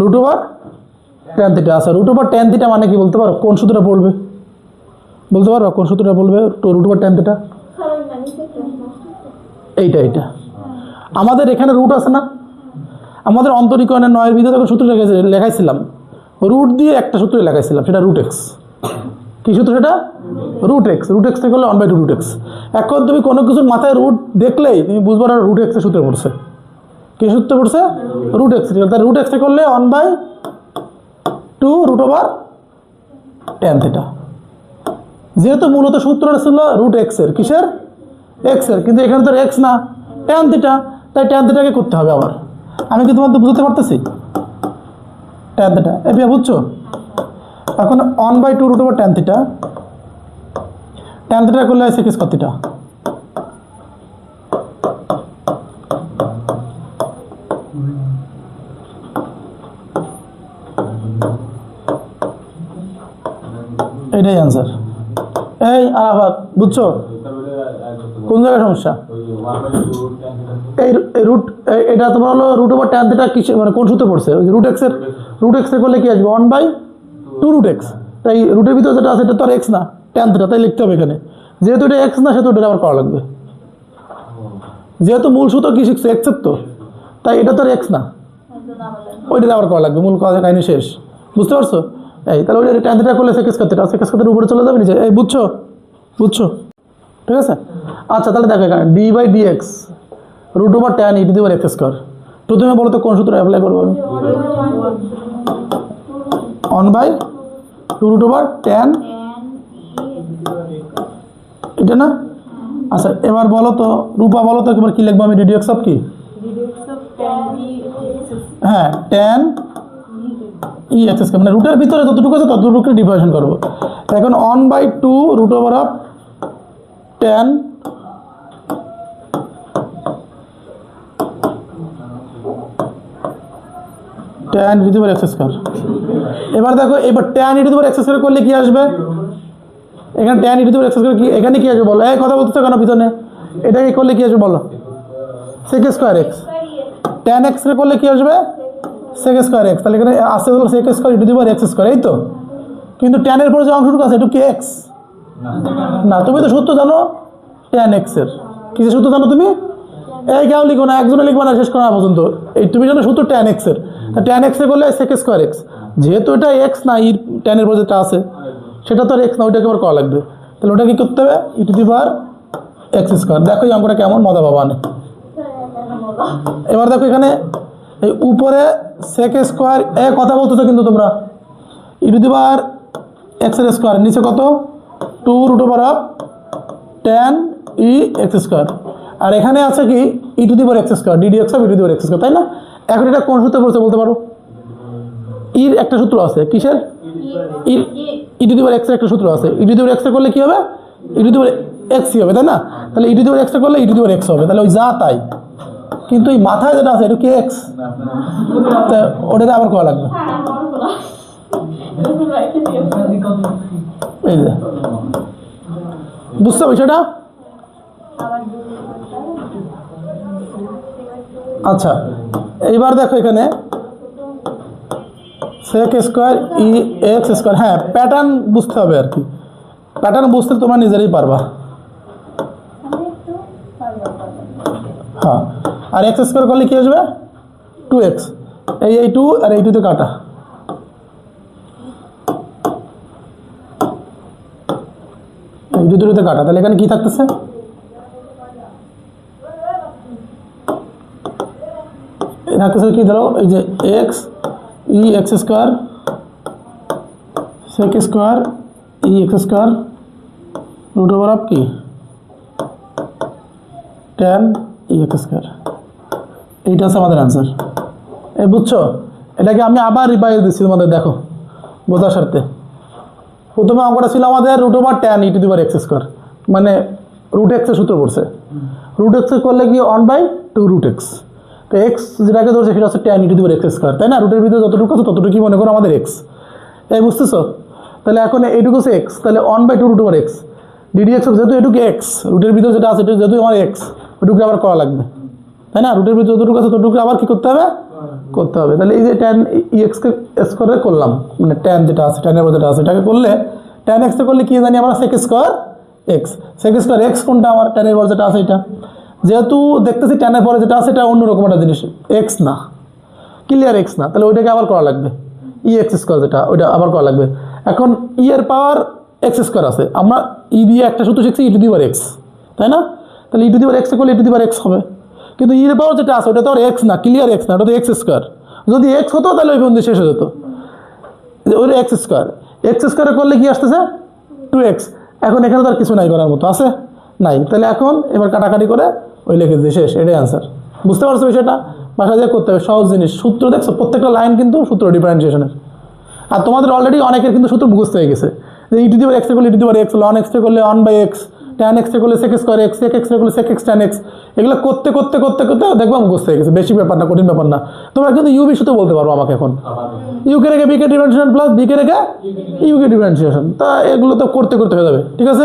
Root over tan theta আচ্ছা root over tan theta মানে কি বলতে পারো? কোন সূত্রটা পড়বে বলতে পারো কোন সূত্রটা বলবে? রুট ওভার টেন থিটা এইটা এইটা। আমাদের এখানে রুট আছে না? আমাদের অন্তরীকরণের নয়ের ভিতরে যখন সূত্র লেখা লেখাইছিলাম রুট দিয়ে একটা সূত্র লেখাইছিলাম, সেটা রুট এক্স কী সূত্র সেটা? রুট এক্স রুট এক্স থেকে হলে one by two root x এখন তুমি কোনো কিছুর মাথায় রুট দেখলেই তুমি বুঝব না রুট এক্সের সূত্রে পড়ছে। কী সূত্রে পড়ছে? রুট এক্স তাই রুট এক্সে করলে one by two root over tan theta যেহেতু মূলত সূত্রটা ছিল রুট এক্সের কিসের? এক্সের কিন্তু এখানে তো এক্স না ট্যান থিটা তাই ট্যান থিটাকে করতে হবে আবার। আমি কি তোমার তো বুঝতে পারতেছি? ট্যান থিটা এ পিয়া বুঝছ? এখন one by two root over tan theta tan theta করলে আছে কিস কতিটা এটাই অ্যান্সার এই আরাফাত বুঝছ? কোন জায়গায় সমস্যা? এই রুট এটা তোমার হলো রুট ওভার ট্যান থিটা কিসে মানে কোন সূত্রে পড়ছে? ওই রুট এক্সের রুট এক্সের করলে কি আসবে? One by two root x তাই রুটের ভিতরে যেটা আছে এটা তো আর এক্স না ট্যান থিটা তাই লিখতে হবে এখানে। যেহেতু এটা এক্স না সেহেতু এটা আবার করা লাগবে। যেহেতু মূল সূত্র কি শিখছে? এক্সের তো। তাই এটা তো আর এক্স না। ওইটা আবার করা লাগবে মূল কথা কাহিনী শেষ। বুঝতে পারছ? এই তাহলে ওই ট্যান থিটা করলে সেকেস করতে সেকেস করতে উপরে চলে যাবে নিচে। এই বুঝছ? বুঝছ? ঠিক আছে? আচ্ছা তাহলে দেখো এখানে d by d x root over tan e to the power x square প্রথমে বলো তো কোন সূত্র অ্যাপ্লাই করব আমি? One by two root over tan এটা না? আচ্ছা এবার বলো তো রূপা বলো তো একবার কী লিখব আমি? ডিডি এক্স অফ কি? হ্যাঁ ট্যান ই এক্স স্কোয়ার মানে রুটের ভিতরে যতটুকু আছে ততটুকু ডিভাইশন করব। এখন one by two root over of tan tan the power x square এবার দেখো, এবার ট্যান দেবার এক্স স্কোয়ার করলে কি আসবে? এখানে ট্যান দেবার এক্স স্কোয়ার কি এখানে কি আসবে বলো? এই কথা বলতেছো কেন পিছনে? এটাকে করলে কি আসবে বলো? Sec square x tan x করলে কি আসবে? সেক স্কোয়ার এক্স তাহলে এখানে আসতে হলো সেক স্কোয়ার ইটি দেবার এক্স স্কোয়ার এই তো? কিন্তু ট্যানের পরে যে অংশটুকু আছে এটুকু কি এক্স না। তুমি তো সূত্র জানো টেন এক্সের কিসের সূত্র জানো তুমি? এই কেউ লিখো না একজনে লিখব না শেষ করা পর্যন্ত। এই তুমি জানো সূত্র টেন এক্সের টেন এক্সে করলে সেক স্কোয়ার এক্স যেহেতু এটা এক্স না ই টেনের পরে যেটা আছে সেটা তো আর এক্স না ওইটাকে আবার করা লাগবে। তাহলে ওটা কি করতে হবে? E to the power x square দেখো এই অঙ্কটা কেমন মজা পাবা এবার দেখো এখানে এই উপরে সেক স্কোয়ার এ কথা বলতেছো কিন্তু তোমরা। ই টু দি এক্সের স্কোয়ার নিচে কত? Two root over of tan e x square আর এখানে আছে কি? E to the power x square d d x of e to the power x square তাই না? এখন এটা কোন সূত্রে পড়ছে বলতে পারো? ইর একটা সূত্র আছে, কিসের? ই টু দি পাওয়ার এক্সের একটা সূত্র আছে। ই টু দি পাওয়ার এক্সটা করলে কি হবে? ই টু দি পাওয়ার এক্সই হবে, তাই না? তাহলে ই টু দি পাওয়ার এক্সটা করলে ই টু দি পাওয়ার এক্স হবে, তাহলে ওই যা তাই। কিন্তু এই মাথায় যেটা আছে এটা কি এক্স তা ওটাতে আবার করা লাগবে। এই যে। বুঝতে বিষয়টা আচ্ছা এইবার দেখো এখানে। Sec square e x square হ্যাঁ প্যাটার্ন বুঝতে হবে আর কি। প্যাটার্ন বুঝতে তোমরা নিজেরাই পারবা। হ্যাঁ। আর এক্স স্কোয়ার করলে কী আসবে? টু এক্স এই এই টু আর এই টুতে কাটা। এই দুটো দুটোতে কাটা। তাহলে এখানে কী থাকতেছে? এই থাকতেছে কি? ধরো, এই যে x e x square sec square e x square root over of কি? টেন ই এক্স স্কোয়ার এইটা হচ্ছে আমাদের অ্যান্সার এই বুঝছ? এটাকে আমি আবার রিভাইজ দিচ্ছি তোমাদের, দেখো, বোঝার স্বার্থে। প্রথমে অঙ্কটা ছিল আমাদের root over tan e to the power x square মানে রুট এক্সের সূত্র পড়ছে। রুট এক্স করলে কি one by two root x তো এক্স যেটাকে ধরছে, সেটা হচ্ছে tan e to the power x square তাই না? রুটের ভিতরে যতটুকু আছে, ততটুকুই মনে করো আমাদের এক্স এই বুঝতেছো? তাহলে এখন এইটুকু হচ্ছে এক্স তাহলে one by two root over x d d x যেহেতু এটুকু এক্স রুটের ভিতরে যেটা আছে যেহেতু আমার এক্স ওটুকু আবার করা লাগবে। তাই না? রুটের ভিতরে যতটুকু আছে ততটুকু আবার কী করতে হবে? করতে হবে। তাহলে এই যে ট্যান ইএক্সকে স্কোয়ারে করলাম মানে ট্যান যেটা আছে ট্যানের যেটা আছে এটাকে করলে ট্যান এক্সে করলে কি জানি আমরা sec square x sec square x কোনটা আমার ট্যানের পর যেটা আছে এটা? যেহেতু দেখতেছি ট্যানের পরে যেটা আছে এটা অন্যরকম একটা জিনিস। এক্স না। ক্লিয়ার এক্স না। তাহলে ওইটাকে আবার করা লাগবে। ই এক্স স্কোয়ার যেটা ওইটা আবার করা লাগবে। এখন ই এর পাওয়ার এক্স স্কোয়ার আছে। আমরা ই দিয়ে একটা সূত্র শিখছি ই টু দিবার এক্স তাই না? তাহলে ই টু দিবার এক্স করলে ই টু দিবার এক্স হবে। কিন্তু ই এর পাওয়ার যেটা আছে, ওটা তো আর এক্স না ক্লিয়ার এক্স না, ওটা তো এক্স স্কোয়ার যদি এক্স হতো, তাহলে ওই বন্ধু শেষ হয়ে যেত। ওই এক্স স্কোয়ার এক্স স্কোয়ারে করলে কি আসতেছে? টু এক্স এখন এখানে তো আর কিছু নাই করার মতো, আছে? নাই। তাহলে এখন এবার কাটাকাটি করে ওই লিখে দিই শেষ, এটাই আনসার বুঝতে পারছ বিষয়টা? বাসায় দিয়ে করতে হবে, সহজ জিনিস। সূত্র দেখছ? প্রত্যেকটা লাইন কিন্তু সূত্র ডিফারেন্সিয়েশনের আর তোমাদের অলরেডি অনেকের কিন্তু সূত্র মুখস্থ হয়ে গেছে। যে ইটু দিবার এক্স করলে e to the power x ln x করলে one by x tan x করলে সেক স্কোয়ার এক্স এক এক্স করলে সেক এক্স ট্যান এক্স এগুলো করতে করতে করতে করতে দেখব আমি হয়ে গেছে বেশি ব্যাপার না, কঠিন ব্যাপার না। তোমরা কিন্তু ইউবি শুধু বলতে পারব আমাকে এখন। ইউকে রেখে বিকে ডিফারেন্সিয়েশন প্লাস বিকে রেখে ইউকে ডিফারেন্সিয়েশন তা এগুলো তো করতে করতে হয়ে যাবে। ঠিক আছে?